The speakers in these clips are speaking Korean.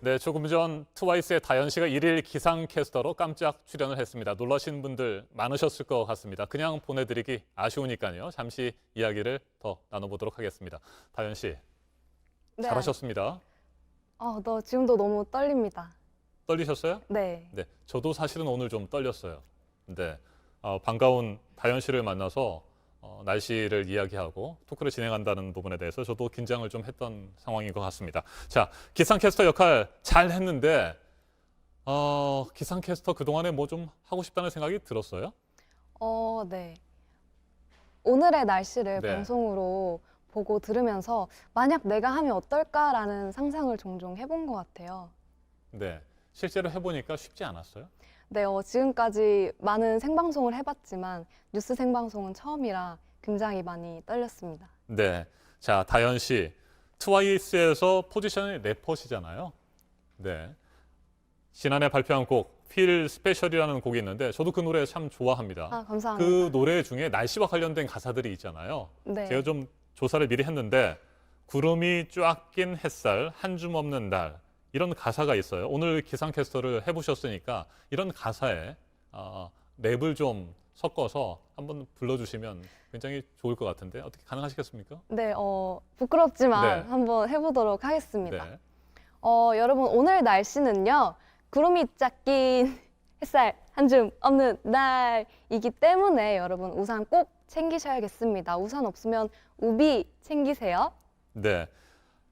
네, 조금 전 트와이스의 다현 씨가 일일 기상캐스터로 깜짝 출연을 했습니다. 놀라신 분들 많으셨을 것 같습니다. 그냥 보내드리기 아쉬우니까요. 잠시 이야기를 더 나눠보도록 하겠습니다. 다현 씨, 네. 잘하셨습니다. 아, 너 지금도 너무 떨립니다. 떨리셨어요? 네. 네, 저도 사실은 오늘 좀 떨렸어요. 네, 어, 반가운 다현 씨를 만나서 어, 날씨를 이야기하고 토크를 진행한다는 부분에 대해서 저도 긴장을 좀 했던 상황인 것 같습니다. 자, 기상캐스터 역할 잘 했는데 어, 기상캐스터 그동안에 뭐 좀 하고 싶다는 생각이 들었어요? 어, 네. 오늘의 날씨를 네. 방송으로 보고 들으면서 만약 내가 하면 어떨까라는 상상을 종종 해본 것 같아요. 네, 실제로 해보니까 쉽지 않았어요. 네, 어, 지금까지 많은 생방송을 해봤지만 뉴스 생방송은 처음이라 굉장히 많이 떨렸습니다. 네, 자 다현 씨 트와이스에서 포지션이 래퍼시잖아요. 네, 지난해 발표한 곡 Feel Special이라는 곡이 있는데 저도 그 노래 참 좋아합니다. 아, 감사합니다. 그 노래 중에 날씨와 관련된 가사들이 있잖아요. 네. 제가 좀 조사를 미리 했는데 구름이 쫙 낀 햇살 한 줌 없는 날 이런 가사가 있어요. 오늘 기상캐스터를 해보셨으니까 이런 가사에 어, 랩을 좀 섞어서 한번 불러주시면 굉장히 좋을 것 같은데 어떻게 가능하시겠습니까? 네, 어, 부끄럽지만 네. 한번 해보도록 하겠습니다. 네. 어, 여러분 오늘 날씨는요. 구름이 짝 낀 햇살 한 줌 없는 날이기 때문에 여러분 우산 꼭 챙기셔야겠습니다. 우산 없으면 우비 챙기세요. 네.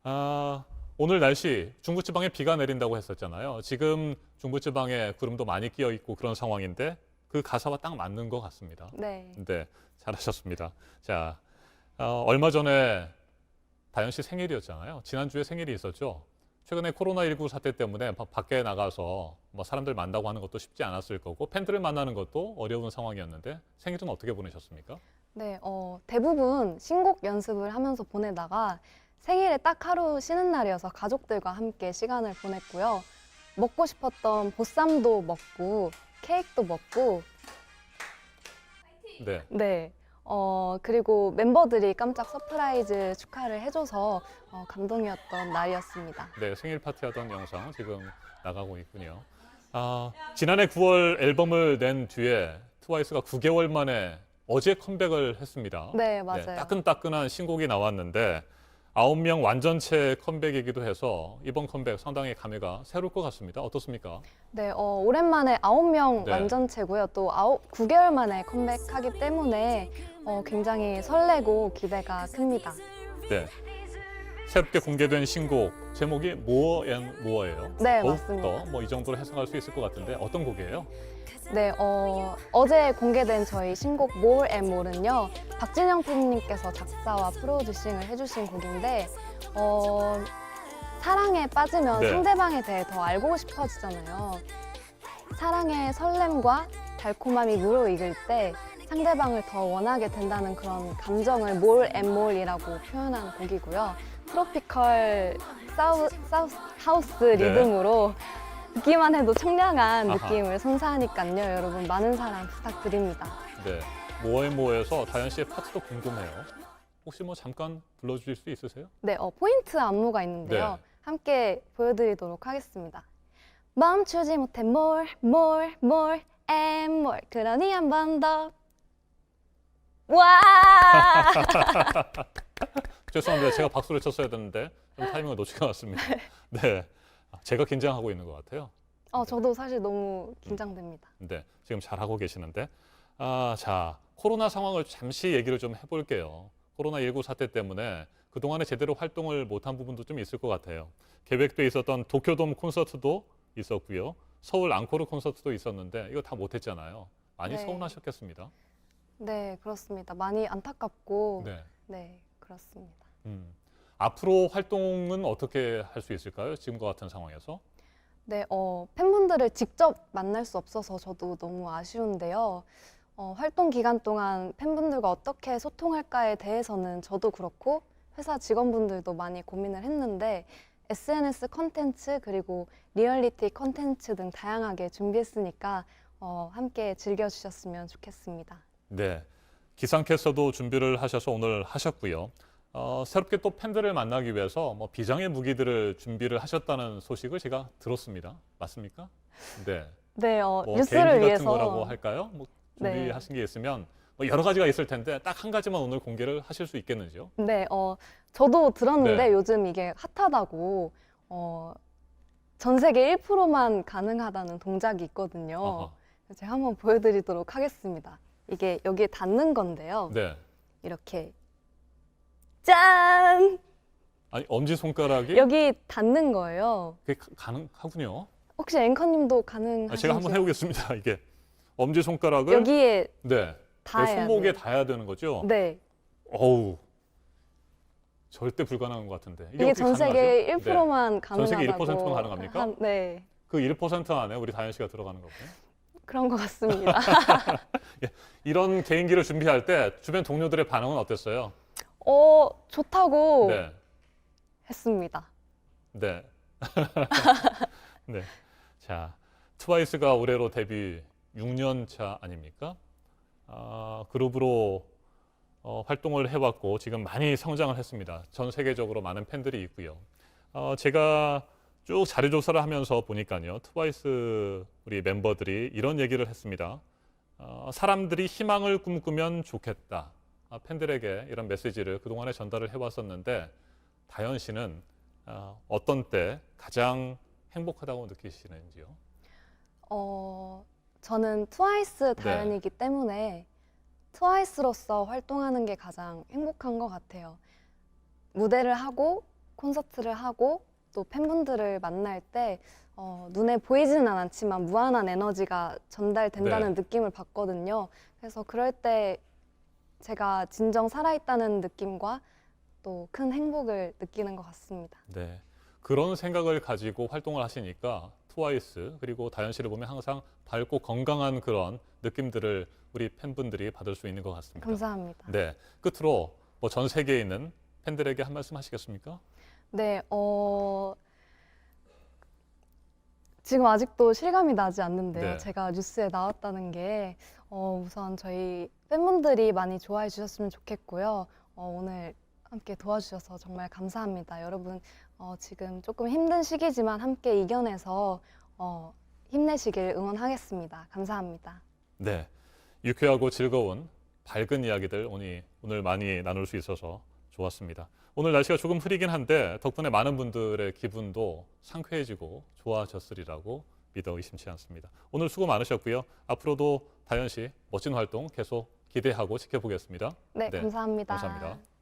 아, 오늘 날씨 중부지방에 비가 내린다고 했었잖아요. 지금 중부지방에 구름도 많이 끼어 있고 그런 상황인데 그 가사와 딱 맞는 것 같습니다. 네. 네, 잘하셨습니다. 자, 어, 얼마 전에 다현 씨 생일이었잖아요. 지난주에 생일이 있었죠. 최근에 코로나19 사태 때문에 바- 밖에 나가서 뭐 사람들 만나고 하는 것도 쉽지 않았을 거고 팬들을 만나는 것도 어려운 상황이었는데 생일은 어떻게 보내셨습니까? 네, 어, 대부분 신곡 연습을 하면서 보내다가 생일에 딱 하루 쉬는 날이어서 가족들과 함께 시간을 보냈고요. 먹고 싶었던 보쌈도 먹고 케이크도 먹고 네. 네. 어, 그리고 멤버들이 깜짝 서프라이즈 축하를 해줘서 어, 감동이었던 날이었습니다. 네, 생일 파티하던 영상 지금 나가고 있군요. 아, 지난해 9월 앨범을 낸 뒤에 트와이스가 9개월 만에 어제 컴백을 했습니다. 네, 맞아요. 따끈따끈한 신곡이 나왔는데 아홉 명 완전체 컴백이기도 해서 이번 컴백 상당히 감회가 새로울 것 같습니다. 어떻습니까? 네, 어, 오랜만에 아홉 명 네. 완전체고요. 또 아홉, 9개월 만에 컴백하기 때문에 어, 굉장히 설레고 기대가 큽니다. 네. 새롭게 공개된 신곡 제목이 More and More예요. 네, 맞습니다. 더뭐 이 정도로 해석할 수 있을 것 같은데 어떤 곡이에요? 네, 어, 어제 공개된 저희 신곡 More and More는요, 박진영 PD님께서 작사와 프로듀싱을 해주신 곡인데, 어, 사랑에 빠지면 네. 상대방에 대해 더 알고 싶어지잖아요. 사랑의 설렘과 달콤함이 무르익을 때 상대방을 더 원하게 된다는 그런 감정을 more and more이라고 표현한 곡이고요. 트로피컬 사우, 사우, 하우스 네. 리듬으로 듣기만 해도 청량한 아하. 느낌을 선사하니까요. 여러분 많은 사랑 부탁드립니다. 네. More에서 다현 씨의 파트도 궁금해요. 혹시 뭐 잠깐 불러주실 수 있으세요? 네, 어, 포인트 안무가 있는데요. 네. 함께 보여드리도록 하겠습니다. 멈추지 못해 more, more, more and more. 그러니 한 번 더. 와! 죄송합니다. 제가 박수를 쳤어야 되는데 좀 타이밍을 놓친 것 같습니다. 네. 아, 제가 긴장하고 있는 것 같아요. 어, 저도 사실 너무 긴장됩니다. 네. 지금 잘 하고 계시는데. 아, 자, 코로나 상황을 잠시 얘기를 좀 해볼게요. 코로나 19 사태 때문에 그 동안에 제대로 활동을 못한 부분도 좀 있을 것 같아요. 계획돼 있었던 도쿄돔 콘서트도 있었고요. 서울 앙코르 콘서트도 있었는데 이거 다 못했잖아요. 많이 네. 서운하셨겠습니다. 네, 그렇습니다. 많이 안타깝고, 네. 네, 그렇습니다. 음. 앞으로 활동은 어떻게 할 수 있을까요? 지금과 같은 상황에서? 네, 어, 팬분들을 직접 만날 수 없어서 저도 너무 아쉬운데요. 어, 활동 기간 동안 팬분들과 어떻게 소통할까에 대해서는 저도 그렇고 회사 직원분들도 많이 고민을 했는데 SNS 컨텐츠 그리고 리얼리티 컨텐츠 등 다양하게 준비했으니까 어, 함께 즐겨주셨으면 좋겠습니다. 네. 기상캐스터도 준비를 하셔서 오늘 하셨고요. 어, 새롭게 또 팬들을 만나기 위해서 뭐 비장의 무기들을 준비를 하셨다는 소식을 제가 들었습니다. 맞습니까? 네. 네, 어, 뭐 뉴스를 개인기 같은 위해서 거라고 할까요? 뭐 네. 준비하신 게 있으면 뭐 여러 가지가 있을 텐데 딱 한 가지만 오늘 공개를 하실 수 있겠는지요? 네, 어, 저도 들었는데 네. 요즘 이게 핫하다고 어, 전 세계 1%만 가능하다는 동작이 있거든요. 어허. 제가 한번 보여드리도록 하겠습니다. 이게 여기에 닿는 건데요. 네. 이렇게 짠! 아니 엄지 손가락이 여기 닿는 거예요. 그게 가- 가능하군요. 혹시 앵커님도 가능하신지? 아, 제가 한번 해보겠습니다. 이게 엄지 손가락을 여기에 네 닿아야 손목에 돼요. 닿아야 되는 거죠. 네. 어우 절대 불가능한 것 같은데 이게 어떻게 전 세계 가능하죠? 네. 1%만 전 세계 가능하다고. 1%만 가능합니까? 한- 네. 그 1% 안에 우리 다현 씨가 들어가는 거고요. 그런 것 같습니다. 이런 개인기를 준비할 때 주변 동료들의 반응은 어땠어요? 어, 좋다고 네, 했습니다. 네, 네. 자, 트와이스가 올해로 데뷔 6년 차 아닙니까? 아, 그룹으로 어, 활동을 해왔고 지금 많이 성장을 했습니다. 전 세계적으로 많은 팬들이 있고요. 어, 제가 쭉 자료 조사를 하면서 보니까요, 트와이스 우리 멤버들이 이런 얘기를 했습니다. 어, 사람들이 희망을 꿈꾸면 좋겠다. 아, 팬들에게 이런 메시지를 그동안에 전달을 해왔었는데 다현 씨는 어, 어떤 때 가장 행복하다고 느끼시는지요? 어, 저는 트와이스 네. 다연이기 때문에 트와이스로서 활동하는 게 가장 행복한 것 같아요. 무대를 하고 콘서트를 하고 또 팬분들을 만날 때 어, 눈에 보이지는 않지만 무한한 에너지가 전달된다는 네. 느낌을 받거든요. 그래서 그럴 때 제가 진정 살아있다는 느낌과 또 큰 행복을 느끼는 것 같습니다. 네. 그런 생각을 가지고 활동을 하시니까 트와이스 그리고 다현 씨를 보면 항상 밝고 건강한 그런 느낌들을 우리 팬분들이 받을 수 있는 것 같습니다. 감사합니다. 네. 끝으로 뭐 전 세계에 있는 팬들에게 한 말씀 하시겠습니까? 네, 어, 지금 아직도 실감이 나지 않는데요. 네. 제가 뉴스에 나왔다는 게 어, 우선 저희 팬분들이 많이 좋아해 주셨으면 좋겠고요. 어, 오늘 함께 도와주셔서 정말 감사합니다. 여러분 어, 지금 조금 힘든 시기지만 함께 이겨내서 어, 힘내시길 응원하겠습니다. 감사합니다. 네. 유쾌하고 즐거운 밝은 이야기들 오늘, 많이 나눌 수 있어서 좋았습니다. 오늘 날씨가 조금 흐리긴 한데 덕분에 많은 분들의 기분도 상쾌해지고 좋아졌으리라고 믿어 의심치 않습니다. 오늘 수고 많으셨고요. 앞으로도 다현 씨 멋진 활동 계속 기대하고 지켜보겠습니다. 네, 네, 감사합니다. 감사합니다.